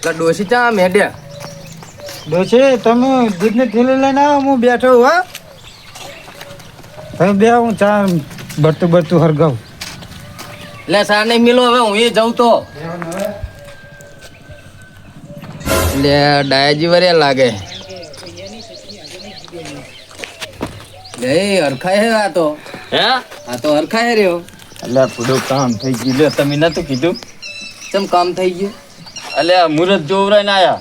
એટલે ડોસી ચા મેડ્યા ડોસી તમે દૂધની થેલી લઈને આવો હું બેઠો હું, તમે બે હું ચા બરતું બરતું હરગાવ. એટલે સાર નહીં મિલો હવે હું એ જાઉં તો. લે ડાયજી વરે લાગે. લે હરખાય હે આ તો. હે? આ તો હરખાય રહ્યો. એટલે પૂરું કામ થઈ ગયું. લે તમે નતું કીધું? ચમ કામ થઈ ગયું? એટલે મુરત જોવરાઈને આયા.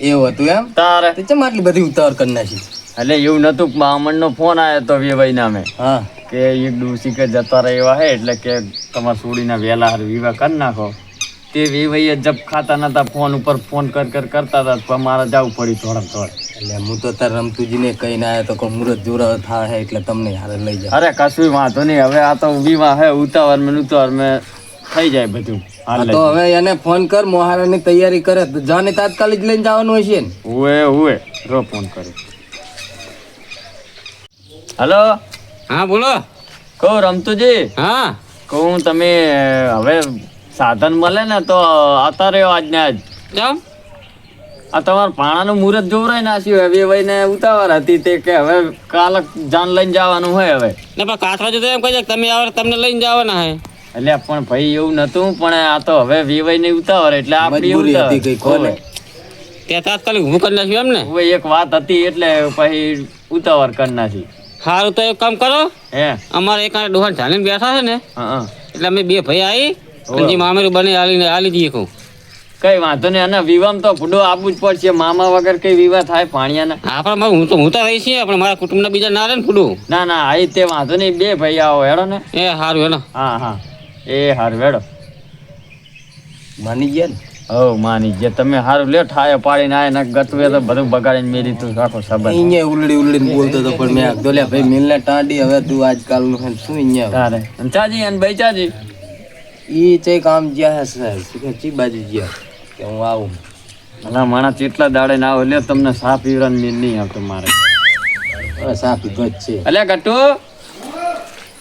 એવું હતું એમ? તારે. તે ચમ આટલી બધી ઉતાવળ કરી નાખી? એટલે એવું નતું બ્રાહ્મણનો ફોન આવ્યો તો વેવાઈ નામે હા. કે એક ડૂસી કે જતા રહે એવા હે એટલે કે તમારા સુડીના વહેલા હાર વિવાહ કરી નાખો. તે વેવાઈએ જબ ખાતા નતા ફોન ઉપર ફોન કર કર કરતા હતા તો મારે જવું પડી થોડા થોડા એટલે હું તો તાર રમતુજીને કહીને આવ્યો તો કે મુરત જોરા થા હે એટલે તમને હારે લઈ જાવ અરે કશું વાંધો નહીં હવે આ તો વિવાહ હે ઉતાવળ મેં ઉતાવળ મેં થઈ જાય બધું. તો હવે એને ફોન કર મોહારાની તૈયારી કરે. તો જાને તાત્કાલિક લઈને જવાનું હશે ને હુએ હુએ. રો ફોન કર્યો હલો? હા બોલો. કહું રમતુજી? હા. કહું તમે હવે સાધન મળે ને તો આવતા રહ્યો આજને આજ. કેમ? આ તમારા પાણાનું મુહૂર્ત જોવરાઈ નાખ્યું હવે ને ઉતાવળ હતી તે કે હવે કાલ જાન લઈને જવાનું હોય હવે. ને પણ કાથરા તો એમ કહે તમે આવે તમને લઈને જવાના હે. એટલે પણ ભાઈ એવું નતું પણ આ તો હવે વિવાય નહીં ઉતાવળ એટલે આપણી મજબૂરી હતી કઈ કોને? ત્યાં તાત્કાલિક હું કરી નાખ્યું એમ ને હવે એક વાત હતી એટલે પછી ઉતાવળ કરી નાખી. સારું તો એક કામ કરો. હે? અમારે એક ડોહા ચાલીને બેઠા છે ને હા એટલે અમે બે ભાઈ આવી જે મામેરું બને હાલીને હાલી જઈએ કહું. કઈ વાંધો નહીં અને વિવાહ તો ફૂડો આપવું જ પડશે મામા વગર કઈ વિવાહ થાય પાણિયાના આપણે મારું હું તો હું તો રહી છીએ પણ મારા કુટુંબના બીજા ના રહે ને ફૂડું ના ના આ તે વાંધો નહીં બે ભાઈ આવો હેડો ને. એ સારું હેલો હા હા. એ હાર વેડો માની ગયા ને? હવ માની ગયા. તમે હારું લે ઠાયો પાડીને આય ને ગતવે તો બધું બગાડીને મેરી તું રાખો સંબંધ અહીંયા ઉલડી ઉલડીને બોલતો હતો પણ મેં લે ભાઈ મિલને ટાંડી હવે તું આજકાલનું હે શું અહીંયા તારે. અને ચાજી અને ભાઈ ચાજી. ઈ ચે કામ જ્યાં હે સાહેબ ચી બાજુ જ્યાં? કે હું આવું. અલા માણા ચેટલા દાડે ના આવો લે તમને સાપ પીવડાને મિલ નહીં આવતો મારે. સાપી ગજ છે. અલ્યા ગટ્ટુ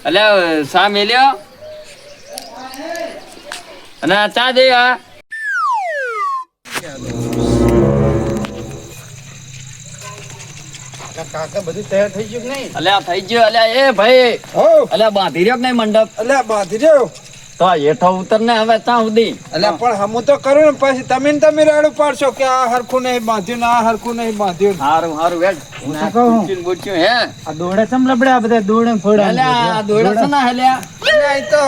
અલ્યા સા મેલ્યો અને ચા દે આ. કાકા બધું તૈયાર થઈ ગયું કે નહીં? અલ્યા થઈ ગયો અલ્યા એ ભાઈ. હો. અલ્યા બાંધી રહ્યો નહીં મંડપ? અલ્યા બાંધી રહ્યો. તો હેઠો ઉતર ને હવે ત્યાં સુધી. એટલે પણ હું તો કરું ને પછી તમે ને તમે રાડું પાડશો કે આ હરખું નહીં બાંધ્યું ને આ હરખું નહીં બાંધ્યું સારું સારું વેડ હું શું કહું? બુચ્યું હે? આ દોડા ચમ આ બધા દોડે ફોડા એટલે આ દોડે છે ને હલ્યા તો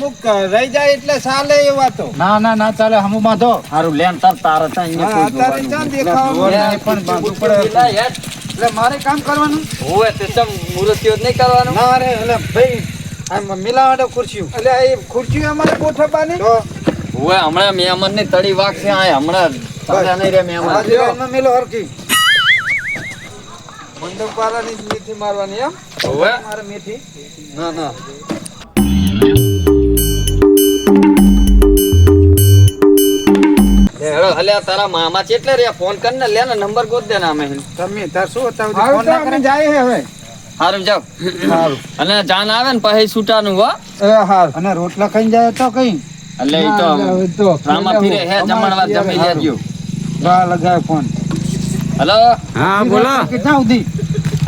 મુક રહી જાય એટલે ચાલે એવા તો ના ના ના ચાલે હમું બાંધો. સારું લેન તાર તાર અહીંયા કોઈ નહીં, પણ બાંધવું પડે. એટલે મારે કામ કરવાનું? હોવે તે ચમ મુરતીઓ નહીં કરવાનું? ના રે એટલે ભાઈ ખુરશીઓ. એટલે એ ખુરશીઓ અમારે ગોઠવવાની? હમણાં મહેમાનની તળી વાગશે આ હમણાં તાજા નહીં રે મહેમાન. આ મેલો હરખી. મંડપ વાળાની જ મારવાની એમ? હોવે? મારે મેથી ના ના. અલ્યા તારા મામા ચેટલે રે ફોન કર ને લે ને નંબર ગોત દે ને અમે તમે તાર શું હતા ફોન ના કરે જાય હે હવે. હારું જાવ હારું. અને જાન આવે ને પછી છૂટાનું હો. એ હાર. અને રોટલા ખાઈને જાય તો કઈ? એટલે ઈ તો તો રામા ફીરે હે જમણવા જમી લેજો. બા લગાય ફોન. હલો? હા બોલો. કેટલા સુધી?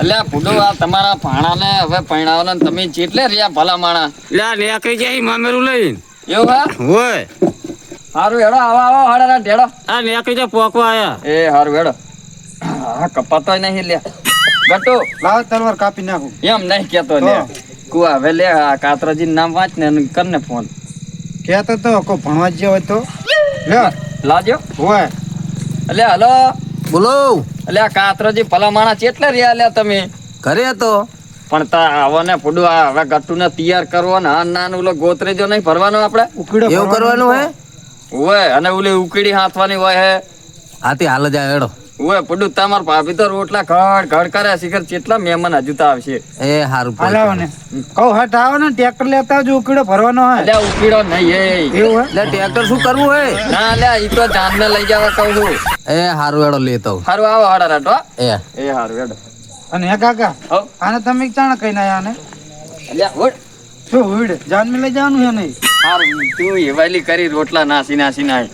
અલ્યા ભૂડો આ તમારા ભાણાને હવે પૈણાવને તમે જેટલે રહ્યા ભલા માણા. લે કઈ જાય મામેરું લઈને? એવું હા? હોય. હારું હેડો આવો આવો હાડા ઢેડો. આ કઈ જાય પોકવા આયા? એ હારું હેડો. હા કપાતો નહીં લે ગટુ લાવ તલવાર કાપી નાખું. એમ નહીં કેતો લે. કુવા હવે લે આ કાતરાજી નામ વાંચ ને અને કર ને ફોન. કેતો તો કો ભણવા જ હોય તો. લે. લાજો. હોય. એટલે હલો. બોલો. એટલે આ કાતરાજી ભલા માણા ચેટલે રહ્યા લે તમે. ઘરે હતો. પણ તા આવો ને ફૂડું આ હવે ગટ્ટુ ને તૈયાર કરવો ને આ નાનું ઓલો ગોતરેજો નહીં ભરવાનો આપણે? ઉકળો એવું કરવાનું હે? હોય અને ઓલી ઉકીડી હાથવાની હોય હે. આથી હાલ જાય હેડો. હોય ફૂડું તમાર ભાભી તો રોટલા ઘડ ઘડ કરે શિખર કેટલા મહેમાન હજુ તો આવશે. એ હારું હાલાવો ને કહો હટ આવો ને ટ્રેક્ટર લેતા આવજો ઉકીડો ભરવાનો હે અલ્યા ઉકીડો નહીં એ. એવું એટલે ટ્રેક્ટર શું કરવું હે ના લે ઈ તો જાનને લઈ જવા કહું છું. એ હારું એડો લેતો. હારું આવો હાડા રાટો એ. એ હારું એડો અને હે કાકા હો. આને તમે ચાણ કઈ ના? આને અલ્યા ઉઠ શું ઉડ? જાન લઈ જવાનું હે નહીં? હારું તું એવાલી કરી રોટલા નાસી નાસી નાય.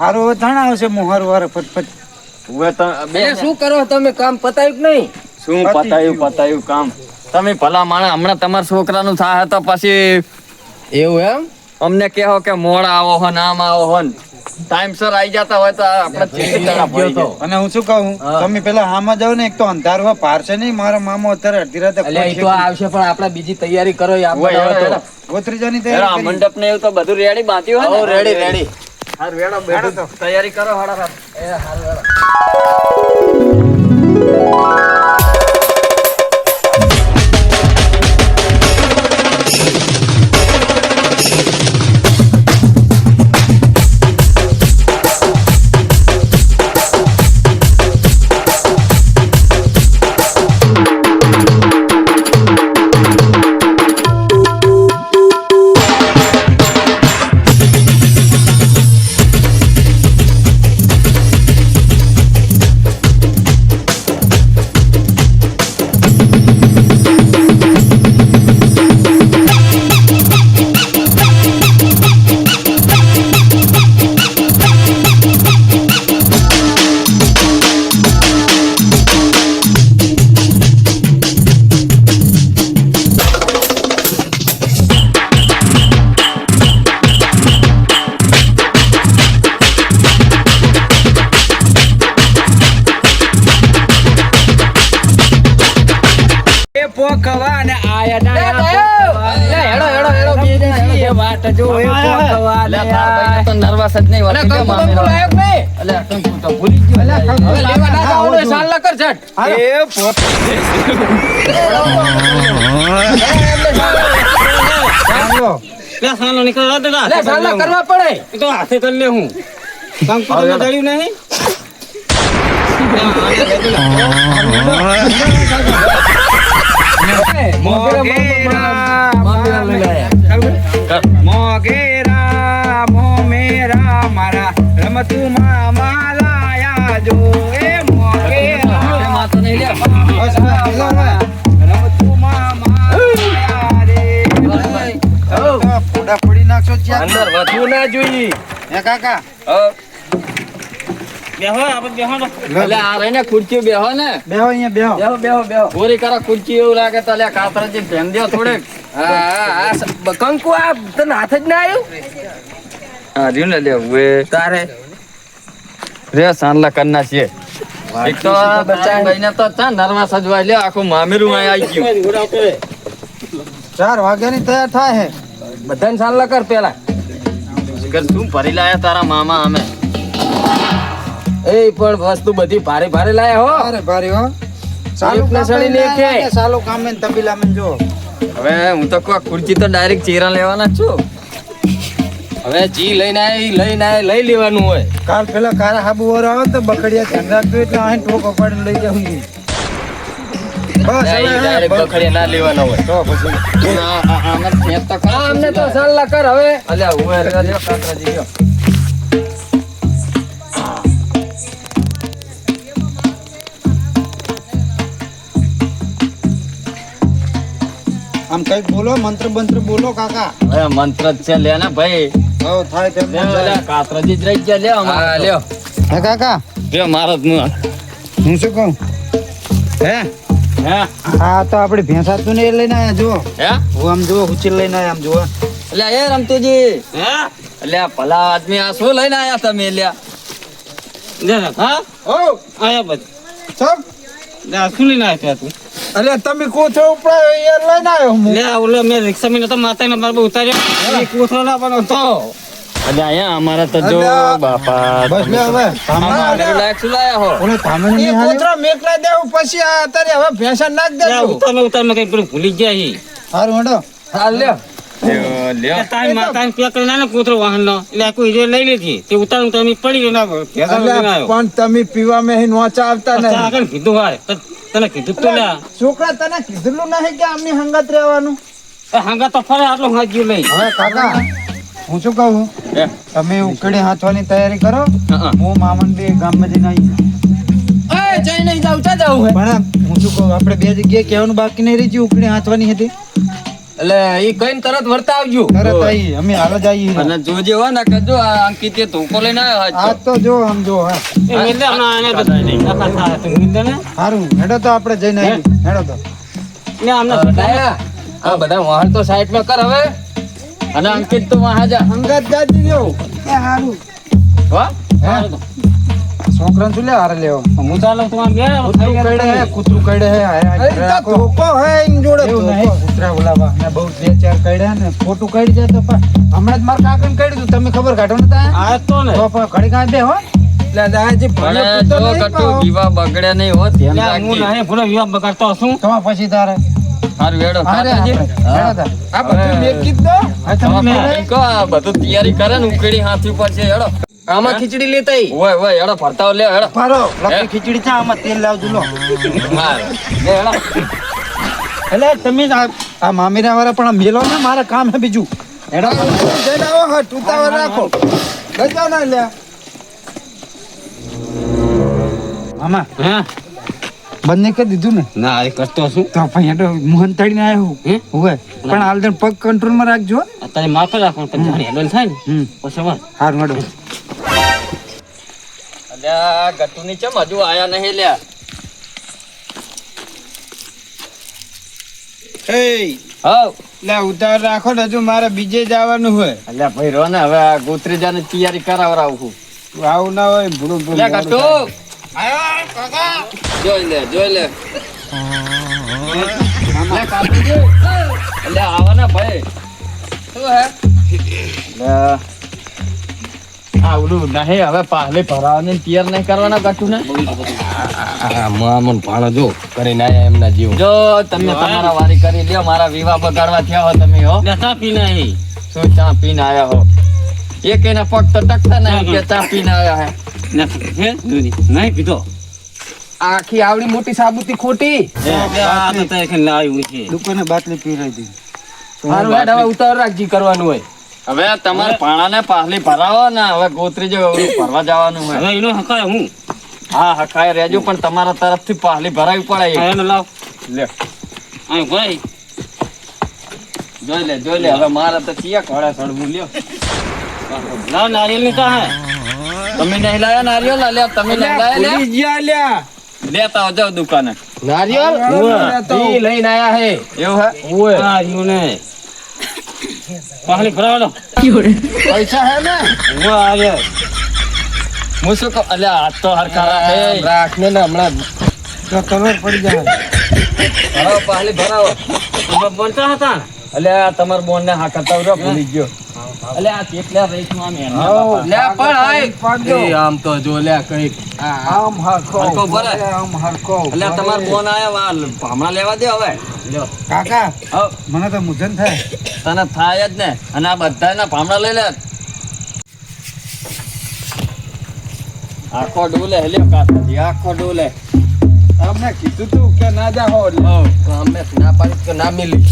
હારું તાણ આવશે મોહર હારું હારું ફટફટ. હવે શું કરો? તમે કામ પતાયું કે નહીં? શું પતાયું પતાયું કામ? તમે ભલા માણસ હમણાં તમારા છોકરાનું થાય તો પછી એવું એમ? અમને કહો કે મોડા આવો હો નામ આવો હો. ટાઈમસર આવી જતા હોય તો આપણે. અને હું શું કહું? તમે પેલા હામાં જાવ ને એક તો અંધારું હોય પારશે નહીં. મારા મામો અત્યારે અડધી રાતે એટલે એ તો આવશે પણ આપણે બીજી તૈયારી કરો એ આપણે હવે તો. ગોત્રીજાની આ તૈયારી કરી. મંડપ ને એવું તો બધું રેડી બાંધ્યું હોય ને? રેડી રેડી હાર વેડો તૈયારી કરો હાડા હારું. you તો જ નહીં કંકુ તો ભૂલી લેવા ના સાલ સાલો નીકળવા દે લે, સાલ કરવા પડે. એ તો હાથે કરી લે હું. નહીં? મોગેરા મામેરા લઈ આયા. મોગેરા મોમેરા મારા રમતુમાં માલાયા જો એ મોગેરા માથે નહીં લે. બસ. રે. ફોડા ફોડી નાખશો અંદર વધુ ના જોઈએ હે કાકા હો. બેહો આપણે બેહો તો. અલ્યા, આ રહીને ખુરચી બેહો ને. બેહો અહીંયા બેહો. બેહો બેહો બેહો. પૂરી કરો ખુરચી એવું લાગે તો અલ્યા કાતરાજી ધ્યાન દ્યો થોડેક. હા હા, હા સ- બ- કંકુ આ તને હાથ જ ના આવ્યું હા રહ્યું ને લે ઉએ. તારે. રે સાંજલા કરના છીએ. એક તો તારી ભાઈને તો ચા નરવા સજવાય લે આખું મામેરું આવી ગયું. ચાર વાગ્યાની તૈયાર થાય હે. બધાને ના કર પેલા. શું ભરી લાયા તારા મામા અમે. એ પણ વસ્તુ બધી ભારે ભારે લાયા હો અરે ભારે હો સાલું. આયા ને, સાલું કામ તબીલા મેં જો હવે હું તો કોઈ ખુરચી તો ડાયરેક્ટ ચેરા લેવાના છું હવે જી લઈને આય ઈ લઈને આય લઈ લેવાનું હોય કાલ પેલા કારા હાબુ વાળો આવે તો બકડિયા ધ્યાન રાખજો એટલે અહીં ટોક પાડીને લઈ જાઉં. બસ હવે બકડિયા ના લેવાના હોય તો પછી આ- આ- આને ખેંચ તો સલાહ કર હવે અલ્યા હું કાકરાજી લ્યો આમ કંઈક બોલો મંત્ર મંત્ર બોલો કાકા. હવે મંત્ર જ છે લે ને ભાઈ. હવે થાય તેમ લે કાતરજી જ રહી ગયા લે અમારે હા લ્યો. હે કાકા? લ્યો મારો જ હું શું કહું? હે? હે? હા તો આપડી ભેંસા તું ને એ લઈને આયા જો હે? હું આમ જુઓ ઉચીલ લઈને આયા આમ જુઓ. એટલે એ રમતુજી. હે? એટલે ભલા આદમી આ શું લઈને આયા તમે લ્યા. હા? ઓ આયા બધ. સબ શું લઈને આવ્યો તું? અલે તમે કોથો ઉપર એ લઈને આવ્યો હું. લે ઓલો મેં રિક્ષા મેં તો માતા ને બરાબર ઉતાર્યો. એ કોથળો ના પણ તો. અલે અહીંયા અમારે તો જો બાપા બસ લે હવે. અમારે શું લાયા હો. ઓલો ધામણની કોથરો મેકલા દેવું પછી આ અત્યારે હવે ફેશન નાખ લે, આ ઉતાર ઉતાર મે કઈ ભૂલી ગયા હી. સારું હેડો. હાલ લ્યો. તારી. એટલે કોઈ લઈ લીધી. તે ઉતાર પડી ના. પણ તમે પીવા મેં નોચા આવતા પછી આગળ કીધું હોય તને કીધું તો લે છોકરા તને કીધેલું નહીં કે આમની હંગત રહેવાનું? એ તો ફરે આટલો હાંજ્યું લઈ હવે કાકા હું શું કહું? તમે ઉકળી હાથવાની તૈયારી કરો. હા. મામન બે ગામમાં જઈને આવી જઈ નહીં ચા પણ હું શું કહું આપણે બે જગ્યાએ કહેવાનું બાકી નહીં રહી ઉકળી હાથવાની હતી. એટલે એ કઈ તરત વર્તા આવજો તરત આવી અમે હાલ જ આવીએ અને જોજે હો ને જો આ અંકિતે ધોકો લઈને આવ્યો આ તો. જો આમ જો હા. એ. સારું હેડો તો આપણે જઈને આવી હેડો તો. ને આમને ડાયા, આ બધા વાહન તો સાઈડમાં કર હવે. અને અંકિત તો વાહ જા. અંગત જાજી જો એ સારું હો હે છોકરાને શું લે હારે લેવો હું ચાલો તો આમ બે કૂતરું કઈડે હે કૂતરું કઈડે હે હાય ધોકો હે ઇન જોડે કૂતરા બોલાવા. ને બહુ બે ચાર કઈડે ને ખોટું કઈડી જાય તો પણ હમણાં જ મારા કાકાને કઈડ્યું તું, તમે ખબર કાઢો ને તા? આ તો ને. તો પણ ઘડી કાંઈ બે હો. નહીં બગડે નહીં હો નહીં ભૂલો વિવાહ બગાડતો તમાર પછી તારે. દો. બધું તૈયારી કરે ને ઉકેડી હાથી ઉપર છે હેડો. આમાં ખીચડી લેતા. ઓય ઓય હેડો ફરતા લે એડો ફરો લખી ખીચડી છે આમાં તેલ લાવજો લો. લે હેડો. એટલે તમે આ મામીરા વાળા પણ મેલો ને મારા કામ હે બીજું એડો આવો હા ટૂંકાવા રાખો. ગજાવ ના લે મામા હા? બંને કરી દીધું ને? ના એ કરતો છું તો ભાઈ એડો મોહન તળીને આવ્યો હે? હોય પણ હાલ પગ કંટ્રોલમાં રાખજો તારે માફ રાખો પણ જાણે હેડોલ થાય ને. હમ. પછી હારું હેડો અલ્યા ગટુની ચમ હજુ આયા નહીં લ્યા? એ હવ. લે ઉતાર રાખો ને હજુ મારે બીજે જવાનું હોય. એટલે ભાઈ રો ને હવે આ ગોત્રીજાની તૈયારી કરાવરાવું છું. આવું ના હોય લે ગટુ. જોઈ લે જોઈ લે. લે ભાઈ. શું હે? લે આ નહીં હવે પાહલે ભરાવાની તૈયાર નહીં કરવાના ગટુ ને મામન ભાણો જો કરીને આયા એમના જીવ. જો તમે તમારા વારી કરી લ્યો મારા વિવાહ બગાડવા થયા હો તમે હો. લેતા પી નહીં શું ચા પીને આયા હો? એક એના પગ તો ટકતા નહીં કે ચા પીને હે. નહીં પીધો. આખી આવડી મોટી સાબુતી ખોટી. દુકાને બાટલી પી રહી હતી ઉતાર રાખજી કરવાનું હોય. હવે તમારે પાણાને પાહલી ભરાવો ને હવે ગોત્રી જો ભરવા જવાનું હોય. હવે એનો હકાય હું? હા હકાય રેજો પણ તમારા તરફથી પાહલી ભરાવી પડે એને લાવ. લે. આ ભાઈ. જોઈ લે જોઈ લે હવે મારે તો ચિયા ઘોડા સડવું લ્યો. લાવ નારિયેલની કા હે. તમે નહીં લાયા નારિયેલ લે તમે નહીં લાયા લે. લેતા આવો દુકાને. નારિયેલ લઈને આયા હે. એવું હે? ઓય આ રહ્યું ને પાહલી ભરાવડો પૈસા હે ને? હું આવે. હું શું કહું? અલ્યા હાથ તો હરખા રાખને રાખ ને હમણાં તો કલર પડી જાય ભરાવો પાહલી ભરાવો તમે બોલતા હતા. અલ્યા તમાર બોન ને હા કરતા ભૂલી ગયો. અલ્યા આ કેટલા રહીશમાં આમ એના લે પણ આય. એ આમ તો જો લે કંઈક. આમ હરખો હરખો ભરે. આમ હરખો અલ્યા તમાર બોન આયા વા ભામણા લેવા દે હવે. લ્યો. કાકા મને તો મુજન થાય. તને થાય જ ને. અને આ બધાના ભામણા લઈ લે. આખો ડોલે હેલ્યો કાકાજી આખો ડોલે. તમને કીધું તું કે ના જાઓ અમને ના પાડી કે ના મિલી.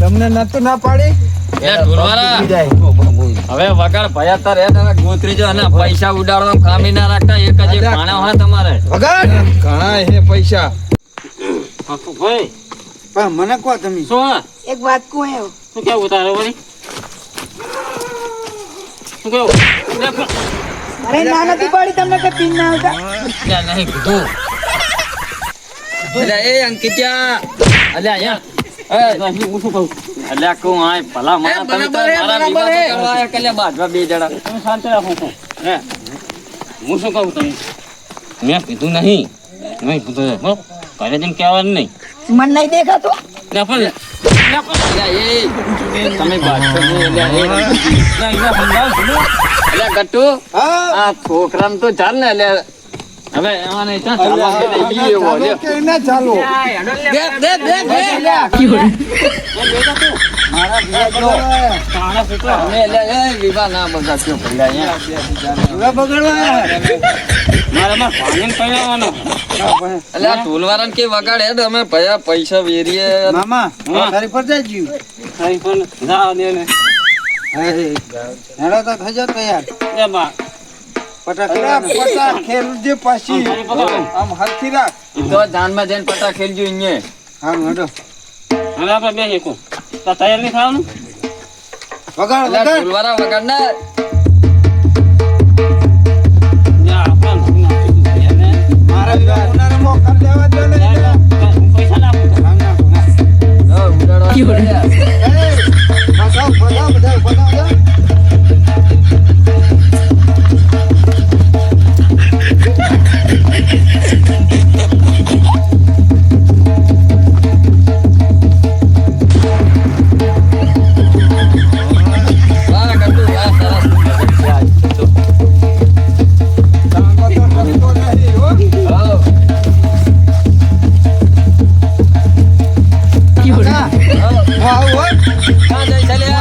તમને નતું ના પાડી? હવે વગાડ ભયા તાર હેડ ગોતરી જો અને પૈસા ઉડાડવા કામી ના રાખતા એક જ એક ભાણા હોય તમારે. વગાડ! ઘણા હે પૈસા. ભાઈ પણ મને કહો તમે? શું એક વાત કહું એમ. શું કેવું તારે વળી? શું કેવું? અરે ના નથી પાડી તમને કે પીન ના આવતા? નહીં કીધું. અલ્યા એ અંકિત્યા. અલ્યા અહીંયા. એ હું શું કહું? અલ્યા કહું આય ભલા મારા તમે તો મારા બીજા બગાડવા આયા કે લ્યા બાજવા બે જણા તમે શાંત રાખો કહું. હે હું શું કહું તમને મેં કીધું નહીં નહીં કીધું છે. બરાબર? ઘરે જઈને કહેવાનું નહીં મન નહીં દેખાતો લે પણ તમે બાજવા છું. આ છોકરાને તો ચાલ ને અલ્યા હવે એમાં નહીં ચાલ લ્યો. કે તારા વગાડે અમે ભયા પૈસા વેરીએ. મામા તારી પર જાય જીવ. અહીં પણ જાઓ દે ને. હેડો તો થઈ જાવ તૈયાર પટાક ખેલજે પાછી. આમ હરખી રાખ. તો જાનમાં જઈને પટા ખેલજો અહીંયા હારું હેડો. હવે આપણે બે એકું. તો તૈયાર નહીં થવાનું? વગાડ વગાડ. વગાડ ને? પૈસા ના હાલો. હું આવું, હો. ક્યાં જાય છે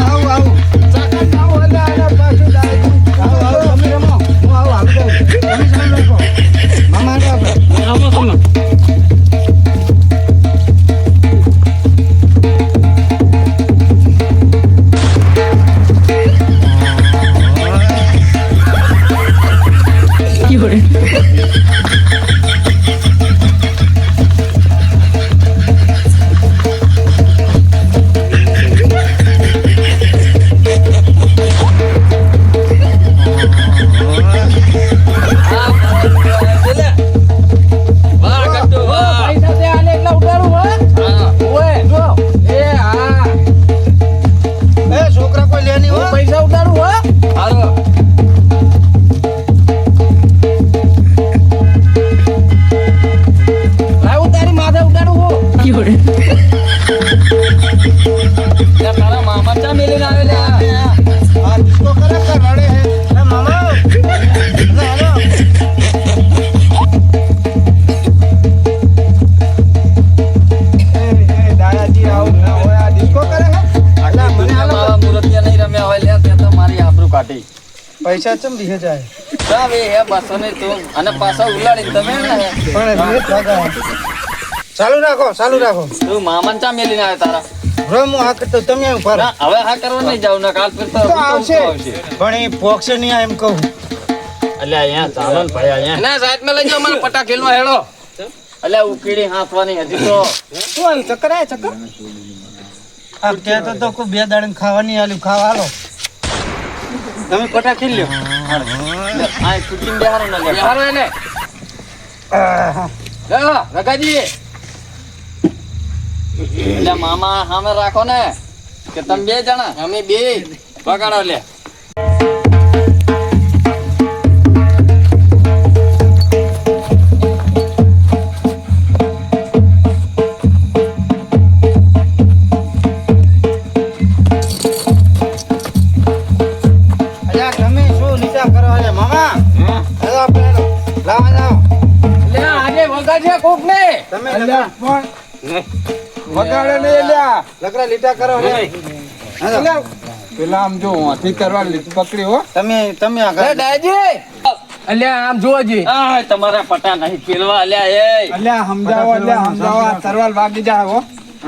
પૈસા ચમ દીધે જાય સાબ એ હે બસો ને તો. અને પાછા ઉલાડી તમે ને પણ. ચાલુ રાખો ચાલુ રાખો. તું મામા ચા મેલી ના તારા? રમો આ કરતો તમે ના, હવે હા કરવા નહીં જાવ ના કાલ ફિર તો તો આવશે. પણ એ પોક્ષે નહીં આ એમ કહું. અલ્યા અહીંયા ચાલો ને ભાઈ અહીંયા. ના સાઈડમાં લઈ જાવ મને પટા ખેલવા હેડો. અલ્યા ઉકીડી હાંસવાની હજી તો. શું આવ્યું ચક્કર આય ચક્કર? આ કહેતો તો કોઈ બે દાડે ખાવાની આલ્યું. ખાવા હાલો. તમે પટા ખીલ લ્યો. આ કુકિંગ બેહારો ને લે. બેહારો એને. રગાજી એટલે મામા સામે રાખો ને કે તમે બે જણા. અમે બે. પકડો લે. વગાડે ને એલ્યા લગરા લીધા કરો ને. પેલા આમ જો હાથી તરવાર પકડી હો. તમે તમે આ લે અલ્યા આમ જોવો આ તમારા પટા નહીં પેલવા અલ્યા એ. અલ્યા સમજાવો અલ્યા સમજાવો આ વાગી જાય હો.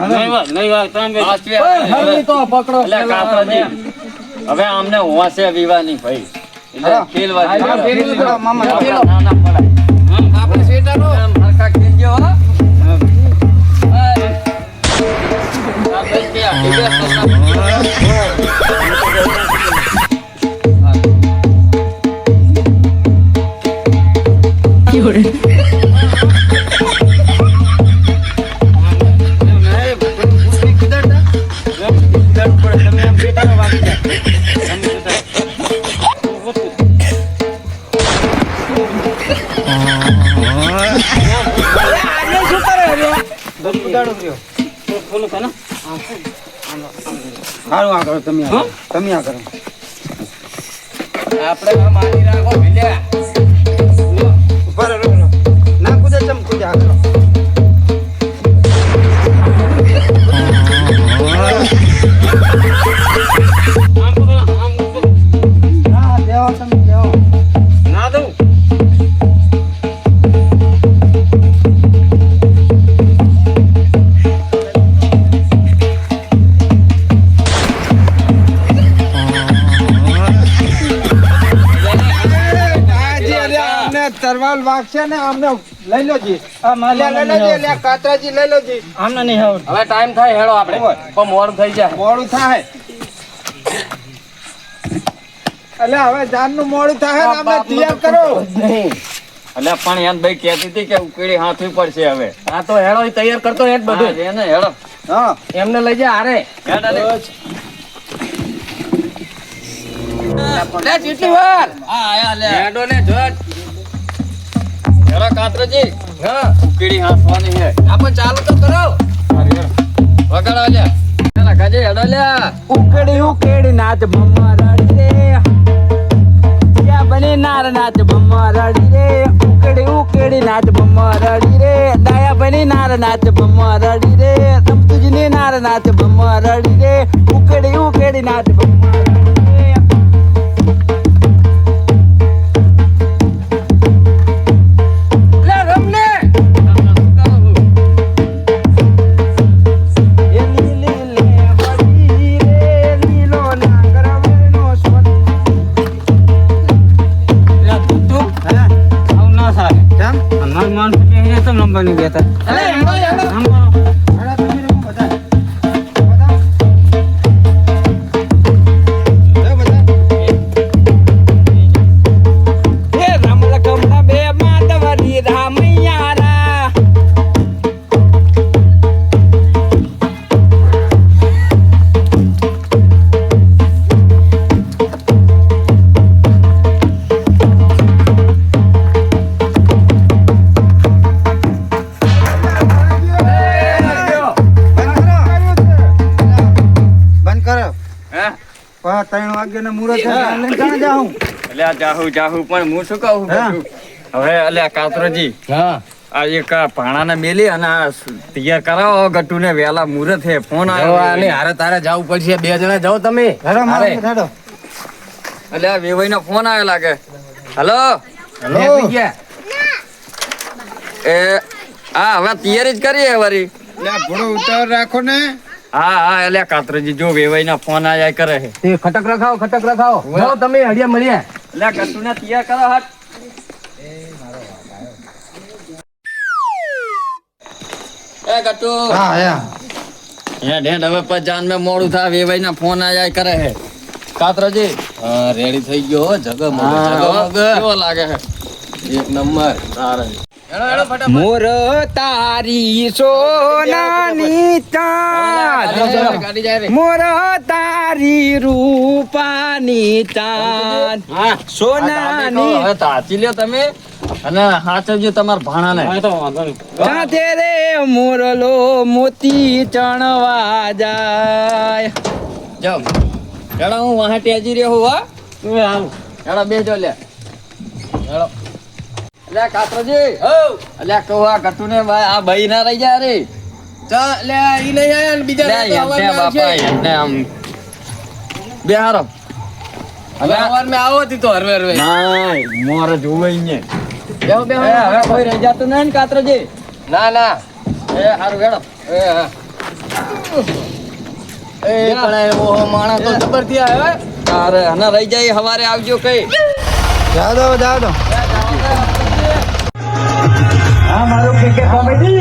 નહીં વાત, નહીં વાત, તમે બે- આ છે. હરવી તો પકડો અલ્યા કાપરાજી હવે આમને હોશે વિવાની ભાઈ. એટલે ખેલવા મામા પડાય. કરો. કરો આપણે માની રાખો ભીલ્યા ઉપર. ના કુદે ચમ કુદે આ તરવાલ ને અમને લઈ લો જી લઈ લો જી, લે, કાતરાજી લઈ લો જી હવે ટાઈમ થાય હેડો આપણે. પણ મોડું થઈ જાય. મોડું થાય. એટલે હવે જાનનું મોડું થાય ને અમને તૈયાર કરો. એટલે પણ યાદ ભાઈ કહેતી હતી કે ઉકેડી હાથવી પડશે હવે. હા તો હેડો તૈયાર કરતો હેડ બધું. એને હેડો હા. એમને લઈ જા હારે. હેડ. લે. કેટલી વાર હા આયા લે. હેડો ને જોડ હેડો કાતરજી હા. ઉકેડી હાથવાની હે આપણે ચાલુ તો કરો. વગાડો પેલા કાજે હેડો લે. ઉકેડી ઉકેડી નાચ બમ્મા રડી રે યા બને નાર નાચ બમ્મા રડી રે ઉકેડી ઉકેડી નાચ બમ્મા રડી રે દાયા બને નાર નાચ બમ્મા રડી રે સમતુજની નાર નાચ બમ્મા રડી રે ઉકેડી ઉકેડી નાચ બમ્મા રડી રે પા ત્રણ વાગ્યાનો મુહૂર્ત છે લઈને ક્યાં જાઉં એટલે આ જાહુ જાહુ પણ હું શું કહું? હવે અલ્યા કાતરજી હા. આ એક આ ભાણાને મેલી અને તૈયાર કરાવો ગટુને વેલા મુહૂર્ત છે ફોન આવ્યો. હારે તારે જવું પડશે બે જણા જાઓ તમે. એટલે આ વેવાઈનો ફોન આવ્યો લાગે. હલો? હલો. એ હા હવે તૈયારી જ કરીએ વરી. ઘોડો ઉતાર રાખો ને. હા હા એટલે કાતરજી જો વેવાઈના ફોન આયા કરે છે. એ ખટક રખાવો ખટક રખાવો. જો તમે હડિયા મળ્યા. એટલે ગટુને તૈયાર કરો હટ એ ગટુ હા હેડ હવે પજાન મે મોડું થાય વેવાઈના ફોન આયા કરે છે. કાતરજી હા. રેડી થઈ ગયો જગ જગમગ કેવો લાગે છે? એક નંબર. સારું. મોર તારી સોનાની ચાંદ. મોર તારી રૂપાની ચાંદ. સોનાની તાચી લ્યો તમે. અને હાચવજો તમારા ભાણા ને નહીં. સાથે રે મોરલો મોતી ચણવા જાય. જાઓ. હેડો હું વાહાટી હજી રહ્યો હું. હા હેડો બે જો લે હેડો લે કાતરજી. અલ્યા કહો આ ગટુને ભાઈ આ ભાઈ ના રહી જાય રે. લે ઈ લઈ આયા ને બીજા લે બાપા એને આમ. બે હારો. અવાર મે આવો તી તો હરવે હરવે. ના મોરે જોવે ને. બેહો બેહો. હવે કોઈ રહી જાતું નહીં ને કાતરજી. ના ના. એ હારું ગેડો એ હા. એ પણ ઓહો માણસ તો જબરથી આવ્યો. અરે અને રહી જાય હવારે આવજો કઈ. જાદો જાદો હા મારું ક્રિકેટ કોમેડી